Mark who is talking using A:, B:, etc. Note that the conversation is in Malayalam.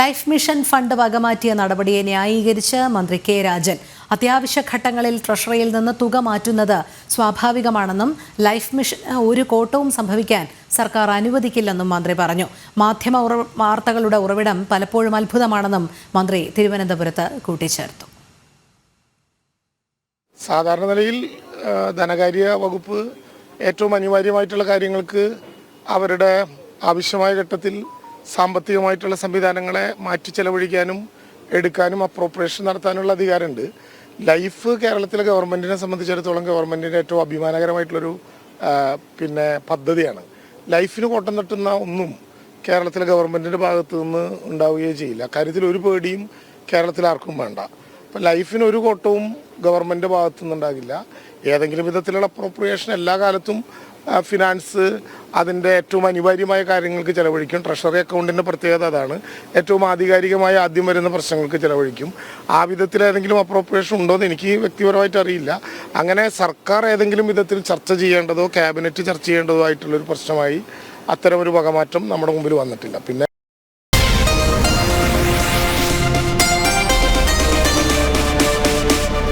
A: ലൈഫ് മിഷൻ ഫണ്ട് വകമാറ്റിയ നടപടിയെ ന്യായീകരിച്ച് മന്ത്രി കെ രാജൻ. അത്യാവശ്യ ഘട്ടങ്ങളിൽ ട്രഷറിയിൽ നിന്ന് തുക മാറ്റുന്നത് സ്വാഭാവികമാണെന്നും ലൈഫ് മിഷൻ ഒരു കോട്ടവും സംഭവിക്കാൻ സർക്കാർ അനുവദിക്കില്ലെന്നും മന്ത്രി പറഞ്ഞു. മാധ്യമ വാർത്തകളുടെ ഉറവിടം പലപ്പോഴും അത്ഭുതമാണെന്നും മന്ത്രി തിരുവനന്തപുരത്ത് കൂട്ടിച്ചേർത്തു.
B: സാധാരണ നിലയിൽ ധനകാര്യ വകുപ്പ് ഏറ്റവും അനിവാര്യമായിട്ടുള്ള കാര്യങ്ങൾക്ക് അവരുടെ ആവശ്യമായ ഘട്ടത്തിൽ സാമ്പത്തികമായിട്ടുള്ള സംവിധാനങ്ങളെ മാറ്റി ചെലവഴിക്കാനും എടുക്കാനും അപ്രോപ്രിയേഷൻ നടത്താനുള്ള അധികാരമുണ്ട്. ലൈഫ് കേരളത്തിലെ ഗവൺമെന്റിനെ സംബന്ധിച്ചിടത്തോളം ഗവൺമെന്റിന്റെ ഏറ്റവും അഭിമാനകരമായിട്ടുള്ളൊരു പിന്നെ പദ്ധതിയാണ്. ലൈഫിന് കോട്ടം തട്ടുന്ന ഒന്നും കേരളത്തിലെ ഗവൺമെന്റിന്റെ ഭാഗത്തു നിന്ന് ഉണ്ടാവുകയേ ചെയ്യില്ല. കാര്യത്തിൽ ഒരു പേടിയും കേരളത്തിൽ ആർക്കും വേണ്ട. അപ്പോൾ ലൈഫിന് ഒരു കോട്ടവും ഗവൺമെന്റ് ഭാഗത്തു നിന്നുണ്ടാകില്ല ഏതെങ്കിലും വിധത്തിലുള്ള അപ്രോപ്രിയേഷൻ എല്ലാ കാലത്തും ഫിനാൻസ് അതിന്റെ ഏറ്റവും അനിവാര്യമായ കാര്യങ്ങൾക്ക് ചിലവഴിക്കും. ട്രഷറി അക്കൗണ്ടിന്റെ പ്രത്യേകത അതാണ്. ഏറ്റവും ആധികാരികമായ ആദ്യം വരുന്ന പ്രശ്നങ്ങൾക്ക് ചിലവഴിക്കും. ആ വിധത്തിൽ ഏതെങ്കിലും അപ്രോപ്രിയേഷൻ ഉണ്ടോ എന്ന് എനിക്ക് വ്യക്തിപരമായിട്ട് അറിയില്ല. അങ്ങനെ സർക്കാർ ഏതെങ്കിലും വിധത്തിൽ ചർച്ച ചെയ്യേണ്ടതോ ക്യാബിനറ്റ് ചർച്ച ചെയ്യേണ്ടതോ ആയിട്ടുള്ളൊരു പ്രശ്നമായി അത്തരമൊരു വകമാറ്റം നമ്മുടെ മുമ്പിൽ വന്നിട്ടില്ല. പിന്നെ